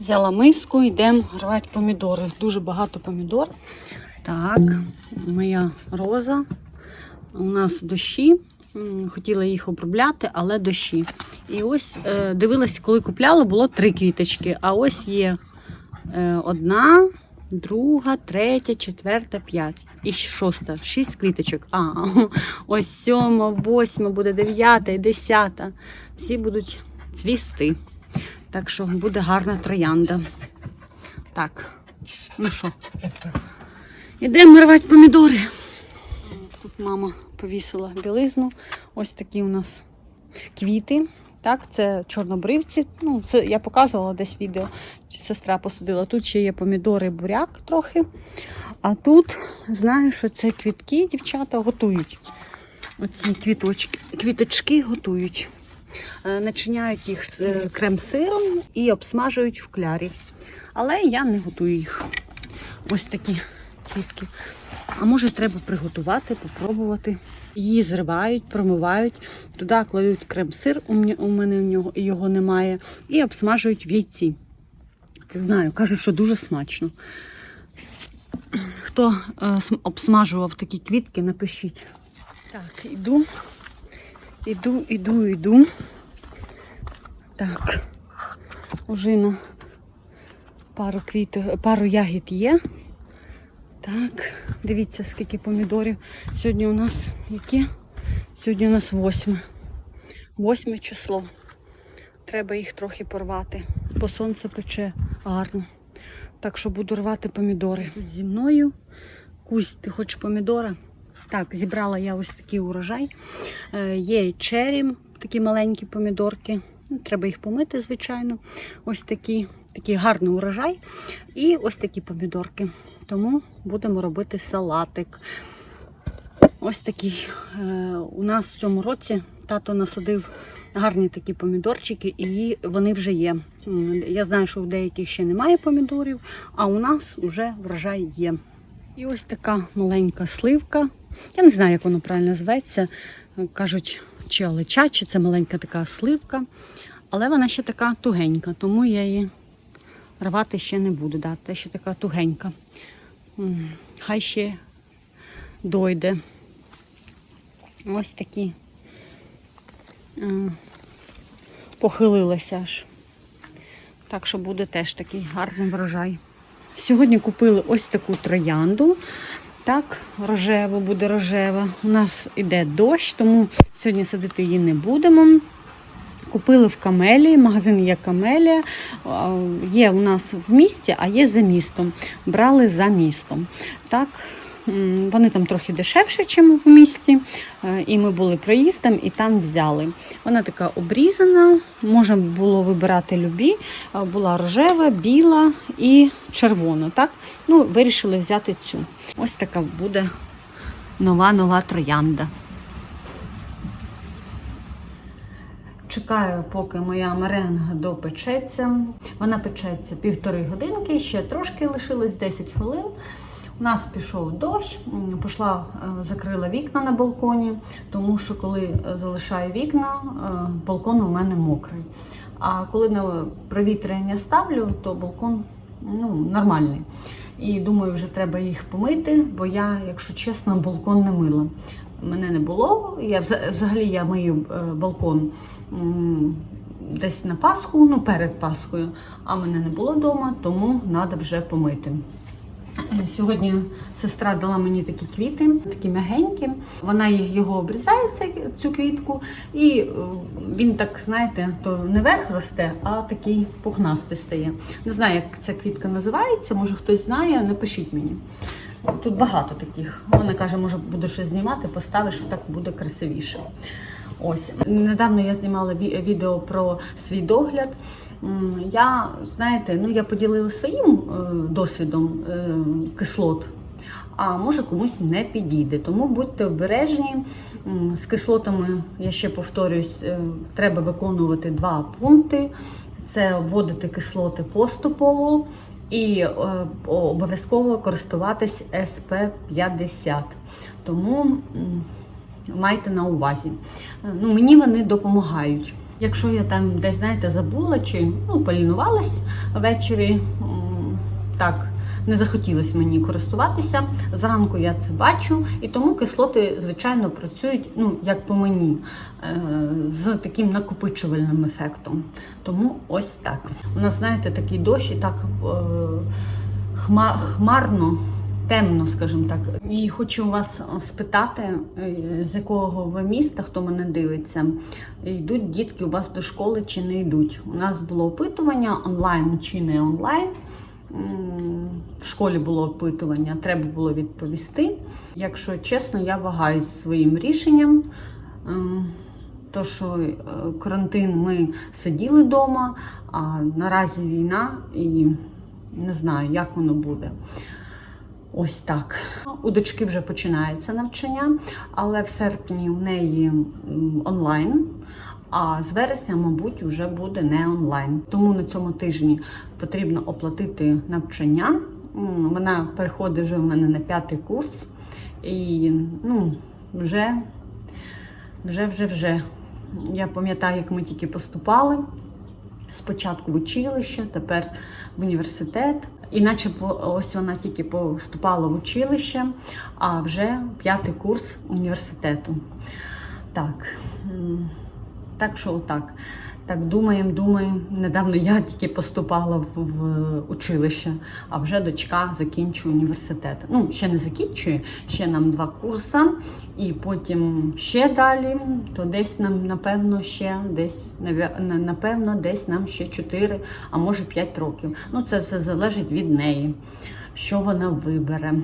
Взяла миску, йдемо рвати помідори. Дуже багато помідор. Так, моя роза. У нас дощі. Хотіла їх обробляти, але дощі. І ось е, дивилась, коли купляла, було три квіточки. А ось є е, одна, друга, третя, четверта, п'ять. І шоста. Шість квіточок. А, ось сьома, восьма, буде дев'ята і десята. Всі будуть цвісти. Так що буде гарна троянда. Так, ну що, ідемо рвати помідори. Тут мама повісила білизну. Ось такі у нас квіти. Так, це чорнобривці. Ну, це я показувала десь відео, чи сестра посадила. Тут ще є помідори, буряк трохи. А тут знаю, що це квітки дівчата готують. Оці квіточки, квіточки готують. Е, Начиняють їх з е, крем-сиром і обсмажують в клярі. Але я не готую їх. Ось такі квітки. А може треба приготувати, попробувати. Її зривають, промивають, туди кладуть крем-сир, у мене, його немає, і обсмажують в яйці. Знаю, кажуть, що дуже смачно. Хто е, обсмажував такі квітки, напишіть. Так, іду, іду, іду, іду. Так, уже на пару квітів, пару ягід є. Так, дивіться, скільки помідорів. Сьогодні у нас яке? Сьогодні у нас восьме. Восьме число. Треба їх трохи порвати, бо сонце пече гарно. Так що буду рвати помідори. Зі мною. Кузь, ти хочеш помідора? Так, зібрала я ось такий урожай. Е, Є чері, такі маленькі помідорки. Ну, Треба їх помити, звичайно. Ось такі, такий гарний урожай. І ось такі помідорки. Тому будемо робити салатик. Ось такий. Е, У нас в цьому році тато насадив гарні такі помідорчики, і вони вже є. Я знаю, що у деяких ще немає помідорів, а у нас вже врожай є. І ось така маленька сливка. Я не знаю, як воно правильно зветься. Кажуть, чи олеча, чи це маленька така сливка. Але вона ще така тугенька, тому я її рвати ще не буду. Да, те ще така тугенька. Хай ще дойде. Ось такі е, похилилася аж. Так що буде теж такий гарний врожай. Сьогодні купили ось таку троянду. Так, рожева буде рожева. У нас іде дощ, тому сьогодні садити її не будемо. Купили в Камелії, магазин є Камелія. Є у нас в місті, а є за містом. Брали за містом. Так, вони там трохи дешевше, ніж в місті. Е, І ми були проїздом і там взяли. Вона така обрізана, можна було вибирати любі. Е, Була рожева, біла і червона. Так? Ну, вирішили взяти цю. Ось така буде нова-нова троянда. Чекаю, поки моя меренга допечеться. Вона печеться півтори годинки, ще трошки лишилось 10 хвилин. У нас пішов дощ, пішла, е, закрила вікна на балконі, тому що коли е, залишаю вікна, е, балкон у мене мокрий. А коли на провітряння ставлю, то балкон ну, нормальний. І думаю, вже треба їх помити, бо я, якщо чесно, балкон не мила. Мене не було. Я взагалі я мию балкон десь на Пасху, ну перед Пасхою, а мене не було вдома, тому треба вже помити. Сьогодні сестра дала мені такі квіти, такі м'ягенькі. Вона його обрізає, цю квітку, і е, він так, знаєте, то не верх росте, а такий пухнастий стає. Не знаю, як ця квітка називається, може хтось знає, напишіть мені. Тут багато таких. Вона каже, може буде щось знімати, поставиш, так буде красивіше. Ось недавно я знімала відео про свій догляд. Я, знаєте, ну я поділила своїм е, досвідом е, кислот. А може комусь не підійде. Тому будьте обережні. З кислотами, я ще повторюсь, е, треба виконувати два пункти: це вводити кислоти поступово і обов'язково користуватись СП50. Тому м, майте на увазі. Е, Ну, мені вони допомагають. Якщо я там десь, знаєте, забула чи ну, полінувалась ввечері, так, не захотілося мені користуватися. Зранку я це бачу, і тому кислоти, звичайно, працюють, ну, як по мені, е, з таким накопичувальним ефектом. Тому ось так. У нас, знаєте, такий дощ і так е, хмарно. Темно, скажімо так. І хочу вас спитати, е, з якого ви міста, хто мене дивиться, йдуть дітки у вас до школи чи не йдуть. У нас було опитування онлайн чи не онлайн. В школі було опитування, треба було відповісти. Якщо чесно, я вагаюсь своїм рішенням. Ем, То, що е, карантин ми сиділи вдома, а наразі війна і не знаю, як воно буде. Ось так. У дочки вже починається навчання, але в серпні в неї онлайн. А з вересня, мабуть, вже буде не онлайн. Тому на цьому тижні потрібно оплатити навчання. Вона переходить вже в мене на п'ятий курс. І ну, вже, вже, вже, вже. Я пам'ятаю, як ми тільки поступали. Спочатку в училище, тепер в університет. Іначе ось вона тільки поступала в училище, а вже п'ятий курс університету. Так, так що отак. Так думаємо, думаємо. Недавно я тільки поступала в, в училище, а вже дочка закінчує університет. Ну, ще не закінчує, ще нам два курси, і потім ще далі, то десь нам, напевно, ще десь, напевно, десь нам ще 4, а може 5 років. Ну, це все залежить від неї, що вона вибере.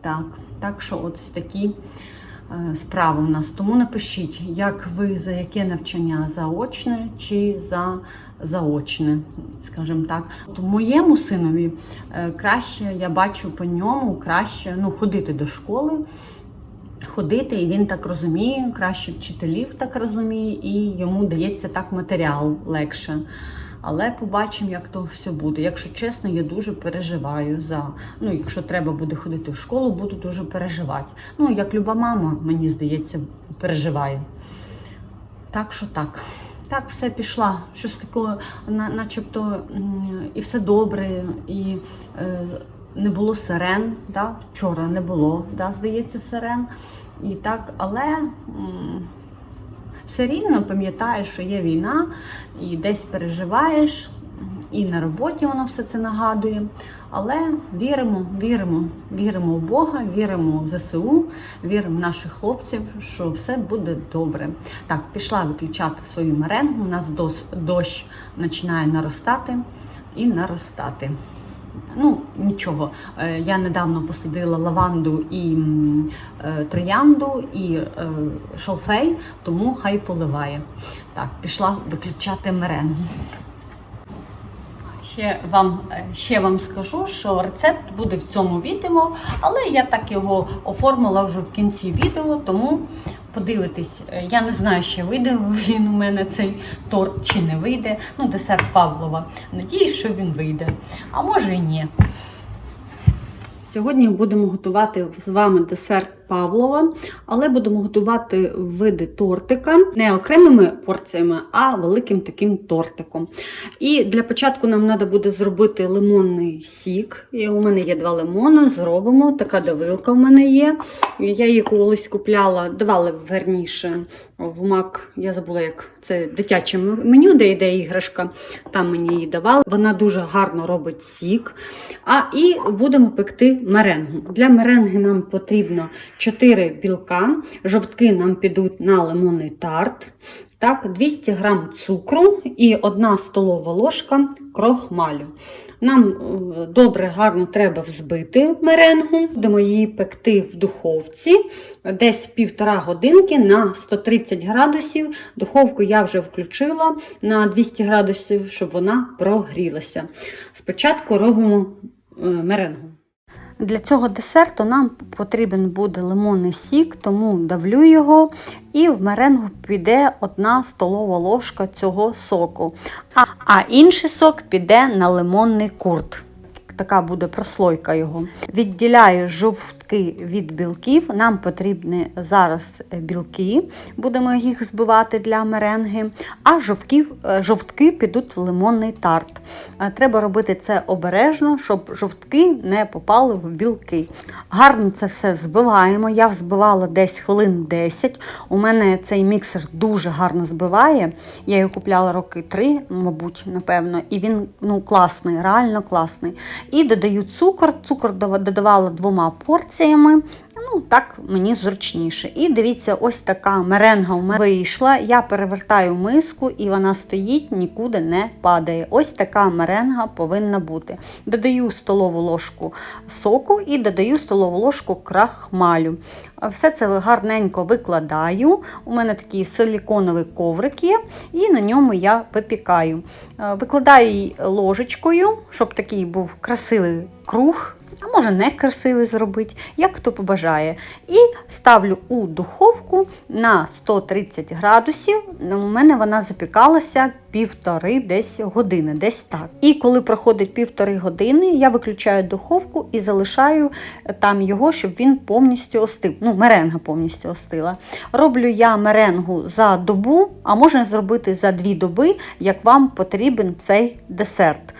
Так, так що ось такі е, справи у нас. Тому напишіть, як ви за яке навчання заочне чи за заочне, скажімо так. От моєму синові е, краще, я бачу по ньому краще ну, ходити до школи. Ходити, і він так розуміє, краще вчителів так розуміє, і йому дається так матеріал легше. Але побачимо, як то все буде. Якщо чесно, я дуже переживаю за. Ну, якщо треба буде ходити в школу, буду дуже переживати. Ну, як люба мама, мені здається, переживає. Так що так. Так, все пішла. Щось таке, на- начебто і все добре, і е, не було сирен. Да? Вчора не було, да, здається, сирен. І так, але м, все рівно пам'ятаєш, що є війна, і десь переживаєш, і на роботі воно все це нагадує. Але віримо, віримо, віримо в Бога, віримо в ЗСУ, віримо в наших хлопців, що все буде добре. Так, пішла виключати свою меренгу. У нас дощ починає наростати і наростати. Ну, нічого. Е, Я недавно посадила лаванду і е, троянду, і е, шалфей, тому хай поливає. Так, пішла виключати меренгу. Ще вам, ще вам скажу, що рецепт буде в цьому відео, але я так його оформила вже в кінці відео, тому подивитесь. Е, Я не знаю, ще вийде він у мене цей торт чи не вийде. Ну, десерт Павлова. Надіюсь, що він вийде. А може і ні. Сьогодні будемо готувати з вами десерт Павлова, але будемо готувати види тортика не окремими порціями, а великим таким тортиком. І для початку нам треба буде зробити лимонний сік. І у мене є два лимони, зробимо. Така давилка у мене є. Я її колись купляла, давали верніше в мак. Я забула, як це дитяче меню, де йде іграшка. Там мені її давали. Вона дуже гарно робить сік. А і будемо пекти меренгу. Для меренги нам потрібно 4 білка, жовтки нам підуть на лимонний тарт. Так, 200 г цукру і 1 столова ложка крохмалю. Нам е, добре, гарно треба взбити меренгу. Будемо її пекти в духовці десь півтора годинки на 130 градусів. Духовку я вже включила на 200 градусів, щоб вона прогрілася. Спочатку робимо е, меренгу. Для цього десерту нам потрібен буде лимонний сік, тому давлю його і в меренгу піде одна столова ложка цього соку. А, інший сок піде на лимонний курт. Така буде прослойка його. Відділяю жовтки від білків. Нам потрібні зараз білки, будемо їх збивати для меренги, а жовтків, е, жовтки підуть в лимонний тарт. Е, Треба робити це обережно, щоб жовтки не попали в білки. Гарно це все збиваємо. Я взбивала десь хвилин 10. У мене цей міксер дуже гарно збиває. Я його купляла роки три, мабуть, напевно, і він ну, класний, реально класний. І додаю цукор. Цукор додавала двома порціями. Ну, так мені зручніше. І дивіться, ось така меренга у мене вийшла. Я перевертаю миску і вона стоїть, нікуди не падає. Ось така меренга повинна бути. Додаю столову ложку соку і додаю столову ложку крахмалю. Все це гарненько викладаю. У мене такий силіконовий коврик є, і на ньому я випікаю. Е, Викладаю її ложечкою, щоб такий був красивий круг. А може не красивий зробити, як хто побажає. І ставлю у духовку на 130 градусів. У мене вона запікалася півтори десь години, десь так. І коли проходить півтори години, я виключаю духовку і залишаю там його, щоб він повністю остив. Ну, меренга повністю остила. Роблю я меренгу за добу, а можна зробити за дві доби, як вам потрібен цей десерт.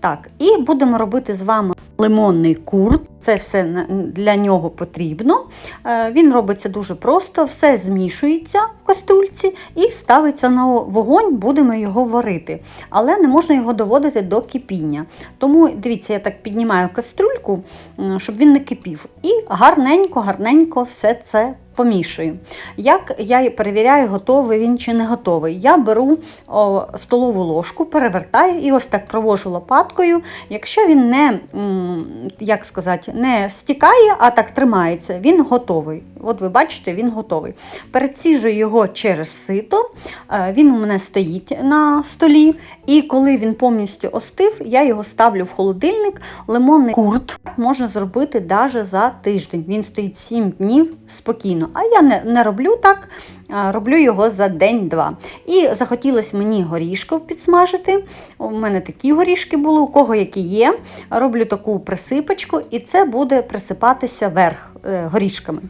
Так, і будемо робити з вами лимонний курт. Це все для нього потрібно. Е, Він робиться дуже просто, все змішується в каструльці і ставиться на вогонь, будемо його варити. Але не можна його доводити до кипіння. Тому дивіться, я так піднімаю каструльку, щоб він не кипів. І гарненько, гарненько все це помішую. Як я перевіряю, готовий він чи не готовий. Я беру о, столову ложку, перевертаю і ось так провожу лопаткою. Якщо він не, як сказати, не стікає, а так тримається, він готовий. От ви бачите, він готовий. Переціжую його через сито, е, він у мене стоїть на столі. І коли він повністю остив, я його ставлю в холодильник. Лимонний курт можна зробити навіть за тиждень. Він стоїть 7 днів спокійно. А я не, не роблю так, роблю його за день-два. І захотілося мені горішків підсмажити. У мене такі горішки були, у кого які є. Роблю таку присипочку, і це буде присипатися верх е, горішками.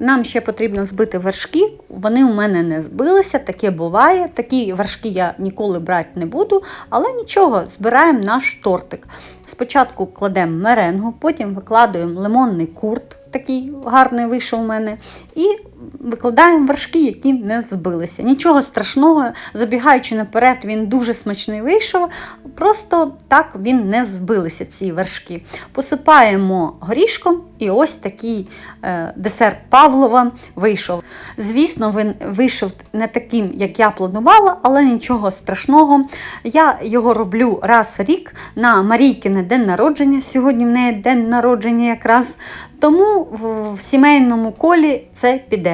Нам ще потрібно збити вершки, вони у мене не збилися, таке буває. Такі вершки я ніколи брати не буду, але нічого, збираємо наш тортик. Спочатку кладемо меренгу, потім викладуємо лимонний курт, такий гарний вийшов у мене, і викладаємо вершки, які не збилися. Нічого страшного, забігаючи наперед, він дуже смачний вийшов, просто так він не збилися, ці вершки. Посипаємо горішком, і ось такий е, десерт Павлова вийшов. Звісно, він вийшов не таким, як я планувала, але нічого страшного. Я його роблю раз в рік на Марійкине день народження. Сьогодні в неї день народження якраз. Тому в, в сімейному колі це піде.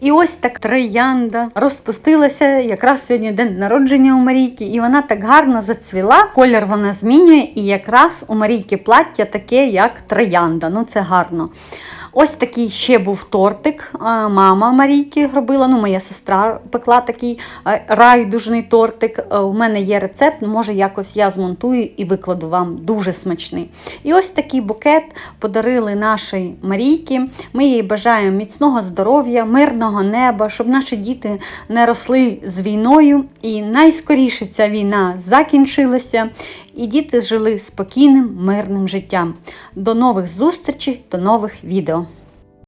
І ось так троянда розпустилася якраз сьогодні день народження у Марійки, і вона так гарно зацвіла. Колір вона змінює, і якраз у Марійки плаття таке, як троянда. Ну це гарно. Ось такий ще був тортик. Мама Марійки робила, ну моя сестра пекла такий е, райдужний тортик. Е, У мене є рецепт, може якось я змонтую і викладу вам дуже смачний. І ось такий букет подарили нашій Марійки. Ми їй бажаємо міцного здоров'я, мирного неба, щоб наші діти не росли з війною. І найскоріше ця війна закінчилася. І діти жили спокійним, мирним життям. До нових зустрічей, до нових відео.